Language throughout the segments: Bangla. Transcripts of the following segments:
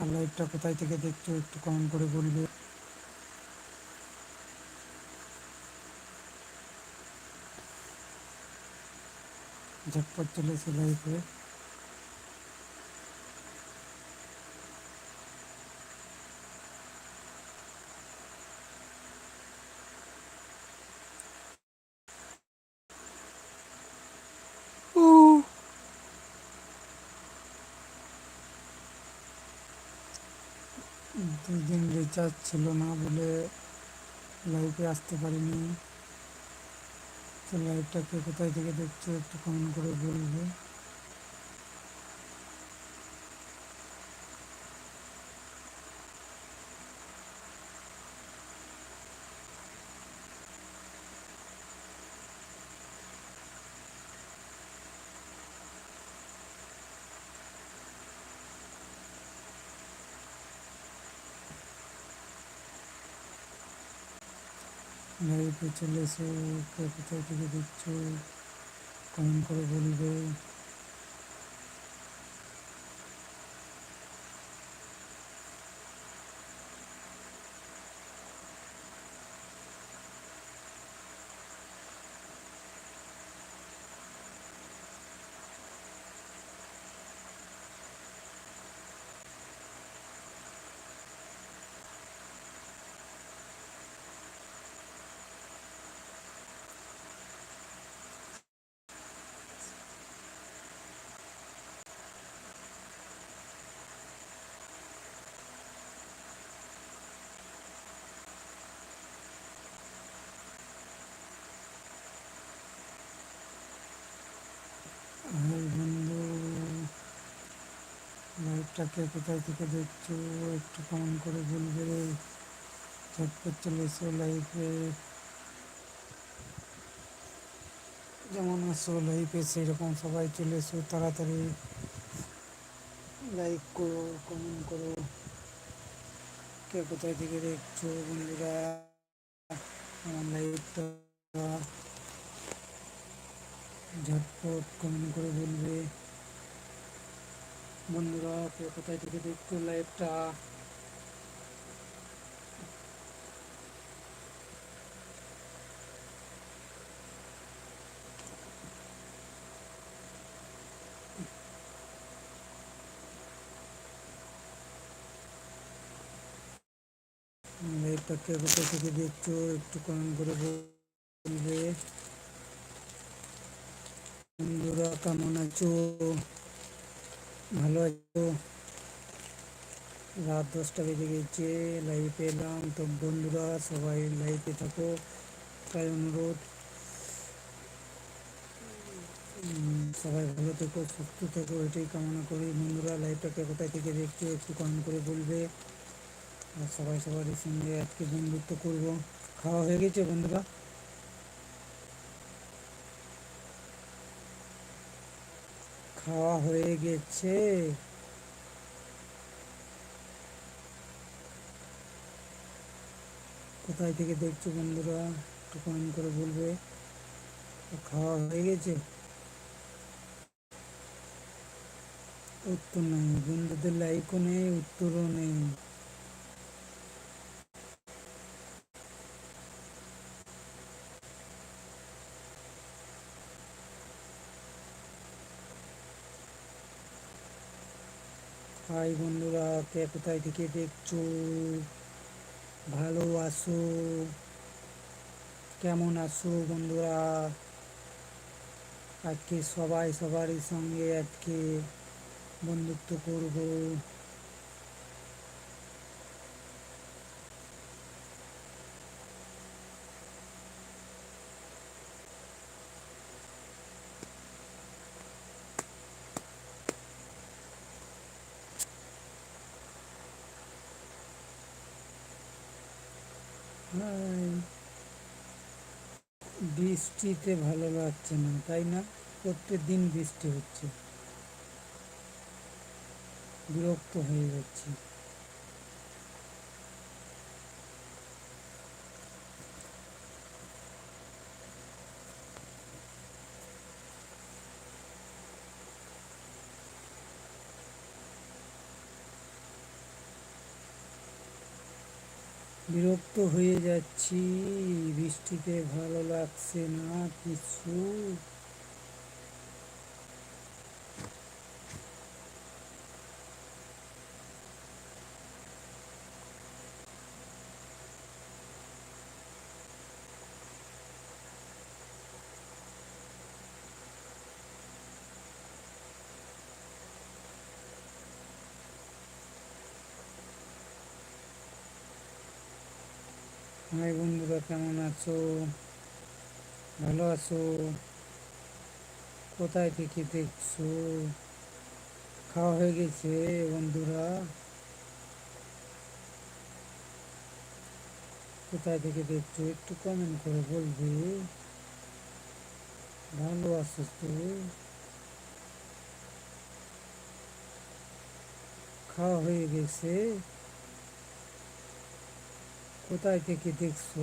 আর লাইভটা কোথায় থেকে দেখছ একটু কমেন্ট করে বলবে। ঝটপট চলেছে লাইভে দুই দিন রিচার্জ ছিল না বলে লাইভে আসতে পারিনি। তো লাইভটাকে কোথায় থেকে দেখছ একটু কমেন্ট করে বলবে। লাইভে চলে এসো কোথায় থেকে দেখছ কমেন্ট করে বলবে হাই বন্ধু লাইভটাকে কোথায় থেকে দেখছ? একটু কমেন্ট করে বলবে ঝটপট চলে এসো লাইভে যেমন আসো লাইভে সেরকম সবাই চলে এসো তাড়াতাড়ি। লাইক করো, কমেন্ট করো। কে কোথায় থেকে দেখছ বন্ধুরা? আমার ঝটপট কমেন্ট করে বলবে। বন্ধুরা কে কোথায় থেকে দেখছ লাইভটা লাইভটা কে কোথায় থেকে দেখছ, একটু কমেন্ট করে বলবে। বন্ধুরা, কেমন আছো? ভালো আছো? রাত দশটা বেজে গেছে লাইভে এলাম। তো বন্ধুরা, সবাই লাইভে থাকো। তাই অনুরোধ। সবাই ভালো থেকো, সুস্থ থেকো, এটাই কামনা করি। বন্ধুরা লাইভটাকে কোথায় থেকে দেখছ, একটু কমেন্ট করে বলবে। আর সবাই সবার সঙ্গে আজকে বন্ধুত্ব করব। খাওয়া হয়ে গেছে বন্ধুরা? খাওয়া হয়ে গেছে। কোথায় থেকে দেখছ বন্ধুরা? একটু কমেন্ট করে বলবে। খাওয়া হয়ে গেছে? উত্তর নেই। বন্ধুদের লাইকও নেই, উত্তরও নেই। হাই বন্ধুরা, কে কোথায় থেকে দেখছ? ভালো আছো? কেমন আছো বন্ধুরা? আজকে সবাই সবারই সঙ্গে আজকে বন্ধুত্ব করব। হাই বৃষ্টিতে ভালো লাগছে না তাই না? প্রত্যেক দিন বৃষ্টি হচ্ছে। বিরক্ত হয়ে যাচ্ছি। বিরক্ত হয়ে যাচ্ছি। বৃষ্টিতে ভালো লাগছে না কিছু। হাই বন্ধুরা, কেমন আছো? ভালো আছো? কোথায় থেকে দেখছ? খাওয়া হয়ে গেছে বন্ধুরা। কোথায় থেকে দেখছ? একটু কমেন্ট করে বলবে। ভালো আছো তো? খাওয়া হয়ে গেছে? কোথায় থেকে দেখছ?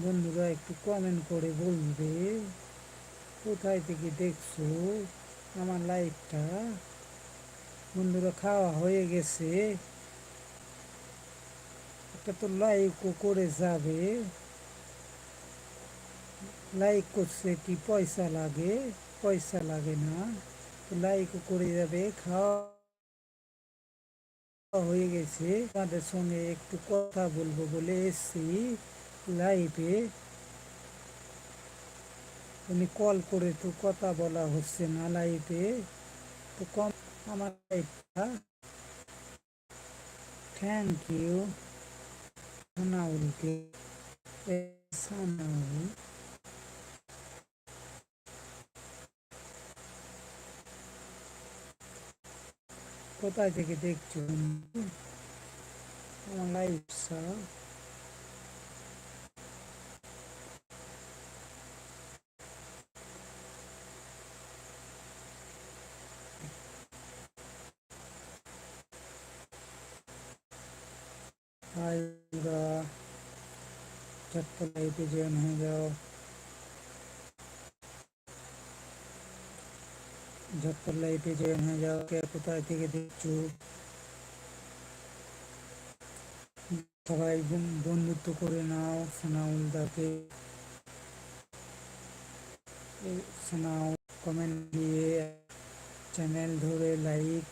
বন্ধুরা, একটু কমেন্ট করে বলবে। কোথায় থেকে দেখছ আমার লাইফটা বন্ধুরা, খাওয়া হয়ে গেছে। একটা তো লাইকও করে যাবে। লাইক করছে কি? পয়সা লাগে। পয়সা লাগে না। তো লাইকও করে যাবে, খাওয়া হয়ে গেছে, তাদের সঙ্গে একটু কথা বলব বলে এসছি লাইভে উনি কল করে তো কথা বলা হচ্ছে না লাইভে তো কম আমার লাইফটা থ্যাংক ইউ সানাউলকে। সানাউল। কোথায় থেকে দেখছ আমার লাইফ সব আইরা চটপট লাইফে জয়েন হয়ে যাও ঝটপট লাইফে জয়েন হয়ে যাও কে কোথায় থেকে দেখছ? সবাই বন্ধুত্ব করে নাও, সোনাউলদাকে। সোনাও কমেন্ট দিয়ে চ্যানেল ধরে লাইক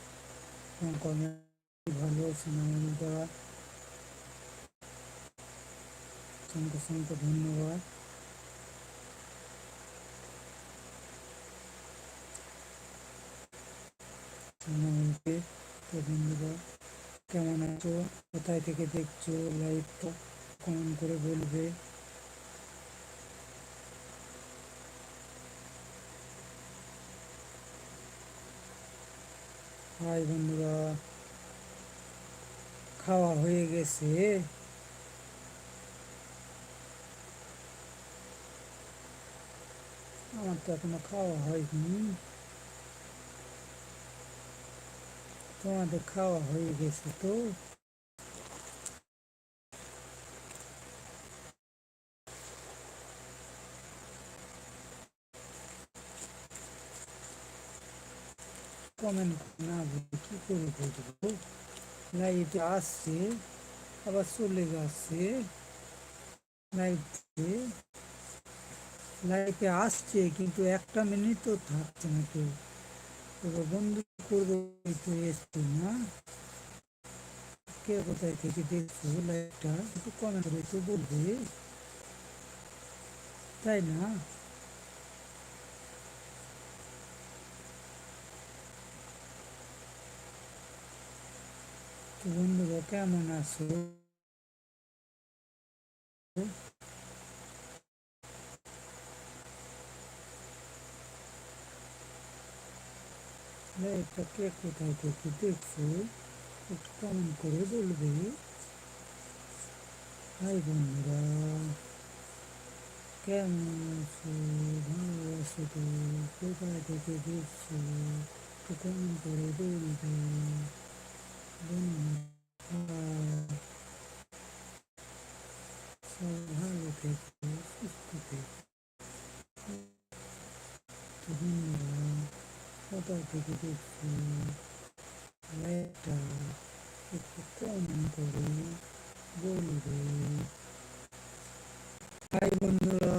কমেন্ট ভালো সোনাউলদা। অসংখ্য অসংখ্য ধন্যবাদ। সোনাউলকে তো ধন্যবাদ কেমন আছো? কোথায় থেকে দেখছ লাইভটা কমেন্ট করে বলবে। হাই বন্ধুরা, খাওয়া হয়ে গেছে। আমার তো এখনও খাওয়া হয়নি। তোমাদের খাওয়া হয়ে গেছে তো? কমেন্ট না কী করে বলব লাইটে আসছে, আবার চলে যাচ্ছে। লাইটে লাইফে আসছে, কিন্তু একটা মিনিটও থাকছে না কেউ। বন্ধু করব না। কে কোথায় থেকে দেখছ লাইফটা একটু কমেন্ট করে তো বলবে। তাই না? বন্ধুরা কেমন আছো? এটা কে কোথায় থেকে দেখছ? একটু কমেন্ট করে বলবে। হাই বন্ধুরা, কেমন আছো? ভালো আছো তো? কোথায় থেকে দেখছ? একটু কমেন্ট করে বলবে। ভালো থেকো, সুস্থ থেকো। ধন্যবাদ কোথায় থেকে দেখছি লাইটটা একটু কমেন্ট করে বলবে হাই বন্ধুরা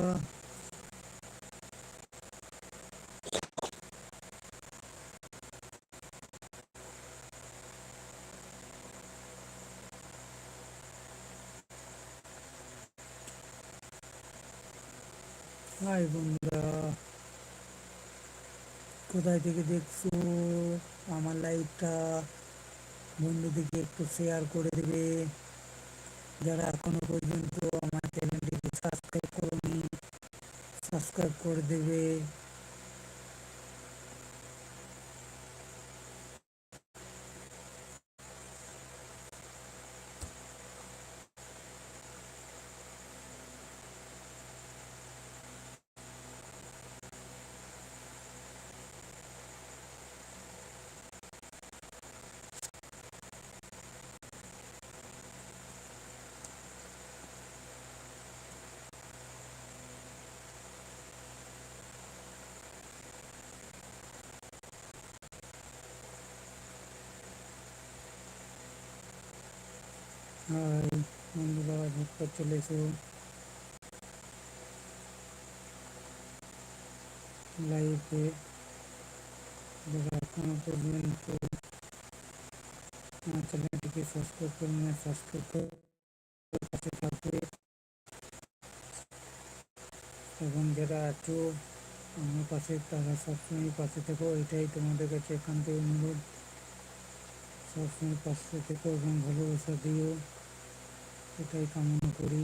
হাই বন্ধুরা কোথায় থেকে দেখছ? আমার লাইভটা বন্ধুদেরকে একটু শেয়ার করে দেবে। যারা এখনও পর্যন্ত আমার চ্যানেলটিকে সাবস্ক্রাইব করনি সাবস্ক্রাইব করে দেবে। হাই বন্ধুরা ঝটপট চলে এসো লাইভে যারা এখনও পর্যন্ত আমার চ্যানেলটিকে সাবস্ক্রাইব করে না সাবস্ক্রাইব করে পাশে থাকবে এবং যারা আছো আমার পাশে তারা সবসময় পাশে থেকো এটাই তোমাদের কাছে এখান থেকে অনুরোধ সবসময় পাশে থেকো এবং ভালোবাসা দিও এটাই কামনা করি।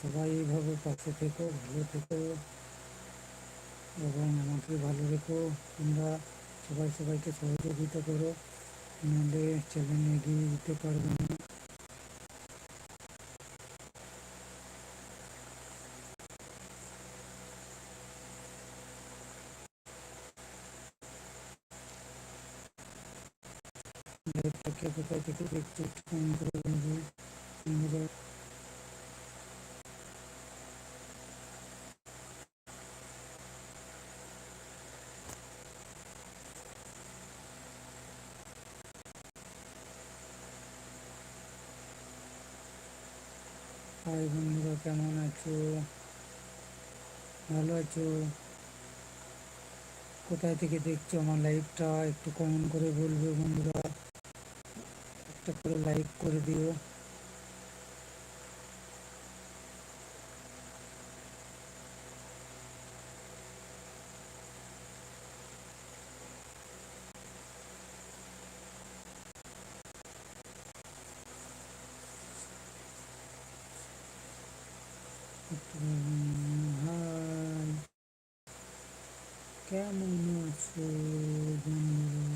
সবাই এইভাবে পাশে থেকো, ভালো থেকো এবং আমাকে ভালো রেখো। তোমরা সবাই সবাইকে সহযোগিতা করো। নাহলে চ্যানেল এগিয়ে দিতে পারব বলবে বন্ধুরা হাই বন্ধুরা কেমন আছো? ভালো আছো? কোথায় থেকে দেখছ আমার লাইভটা একটু কমেন্ট করে বলবে বন্ধুরা। একটা করে লাইক করে দিও হাই কেমন আছো বন্ধুরা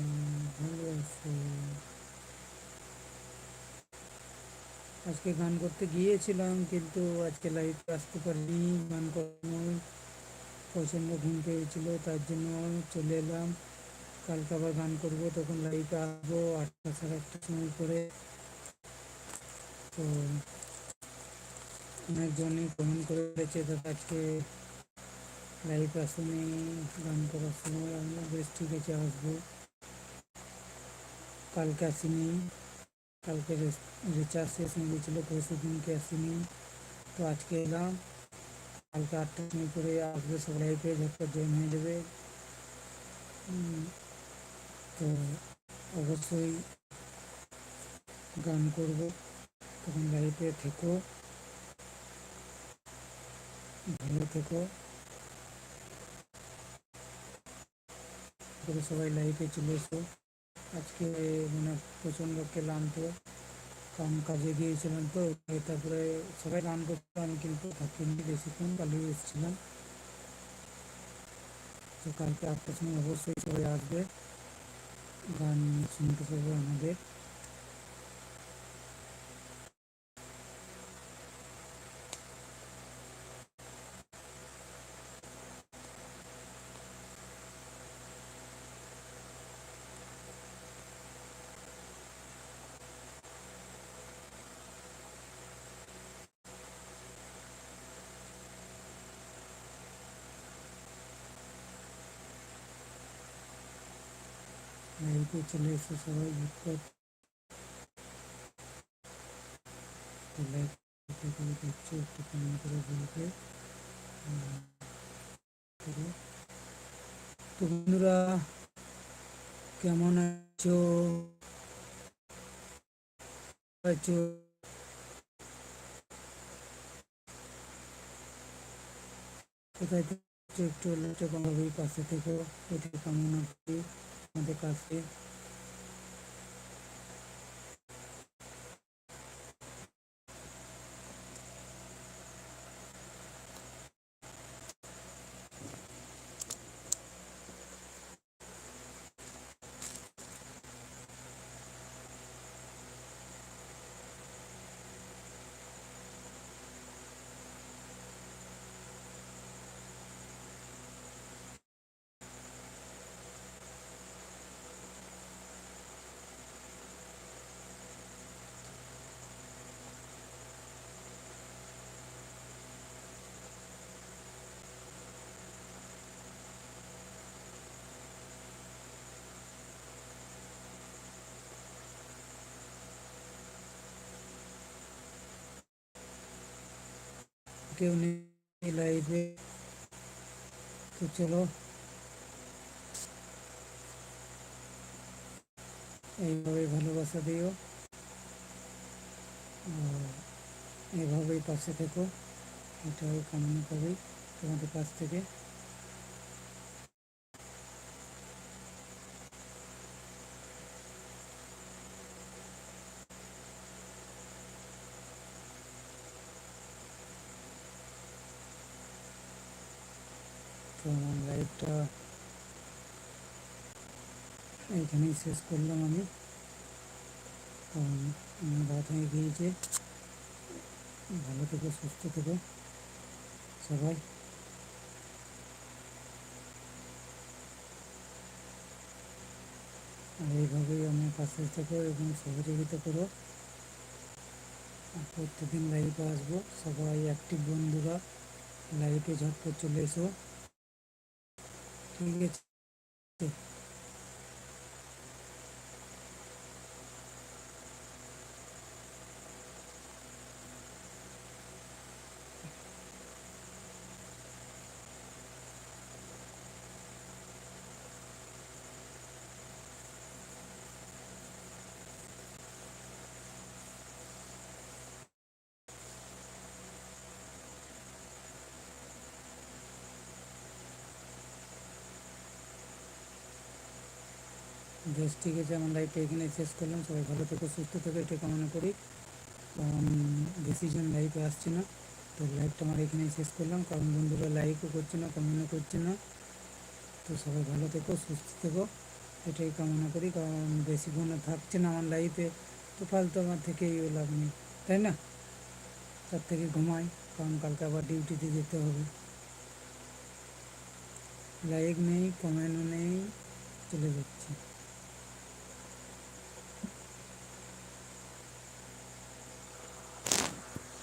ভালো আছো আজকে গান করতে গিয়েছিলাম, কিন্তু আজকে লাইভে আসতে পারিনি। গান করানো প্রচণ্ড ঘুম পেয়েছিল, তার জন্য চলে এলাম। কালকে আবার গান করব, তখন লাইভে আসব আটটা সাড়ে আটটার সময় করে। তো অনেকজনই কমেন্ট করে রয়েছে দাদা আজকে লাইভ আসুনি, গান করার সময়। আমি বেশ, ঠিক আছে, আসব। কালকে আসিনি। কালকে রিচার্জ শেষ হয়ে গেছিল পরশু দিনকে আসিনি তো আজকে এলাম কালকে আটটার সময় করে আসবে সব লাইফে ঝটপট জয়েন হয়ে যাবে তো অবশ্যই গান করব তখন লাইফে থেকো ভালো থেকো করে সবাই লাইফে চলে এসো আজকে মানে প্রচণ্ড ক্লান্ত কারণ কাজে গিয়েছিলাম তো তারপরে সবাই গান করতো, আমি কিন্তু থাকিনি বেশিক্ষণ পালিয়ে এসেছিলাম। তো কালকে আটটার সময় অবশ্যই সবাই আসবে, গান শুনতে পারবে আমাদের। লাইভে চলে এসো সবাই ঝটপট লাইভ দেখছ একটু কমেন্ট করে বলবে। তো কেমন আছো? আছো? কোথায় একটু? বাংলাভাবে পাশে থেকো কামনা করি আমাদের কাছে কেউ নেই লাইভে তো চলো। এইভাবে ভালোবাসা দিও। এইভাবেই এভাবেই পাশে থেকো। এটাই কামনা করি তোমাদের কাছ থেকে। তো আমার লাইভটা এইখানেই শেষ করলাম আমি। রাত হয়ে গিয়েছে। ভালো থেকো, সুস্থ থেকো সবাই। আর এইভাবেই আমার পাশে থেকো এবং সহযোগিতা করো। প্রত্যেকদিন লাইভে আসব। সবাই অ্যাক্টিভ বন্ধুরা লাইভে ঝটপট চলে এসো। ঠিক আছে বেশ, ঠিক আছে, আমার লাইফটা এখানে শেষ করলাম। সবাই ভালো থেকো, সুস্থ থেকো, এটা কামনা করি। কারণ জন লাইফে আসছে না। তো লাইভটা আমার এখানেই শেষ করলাম। কারণ বন্ধুরা লাইকও করছে না কমেন্টও করছে না। তো সবাই ভালো থেকো, সুস্থ থেকো, এটাই কামনা করি। কারণ বেশি জন থাকছে না আমার লাইফে তো ফালতু আমার থেকেই লাভ নেই, তাই না? তার থেকে ঘুমাই, কারণ কালকে আবার ডিউটিতে যেতে হবে। লাইক নেই কমেন্টও নেই, চলে যাচ্ছি।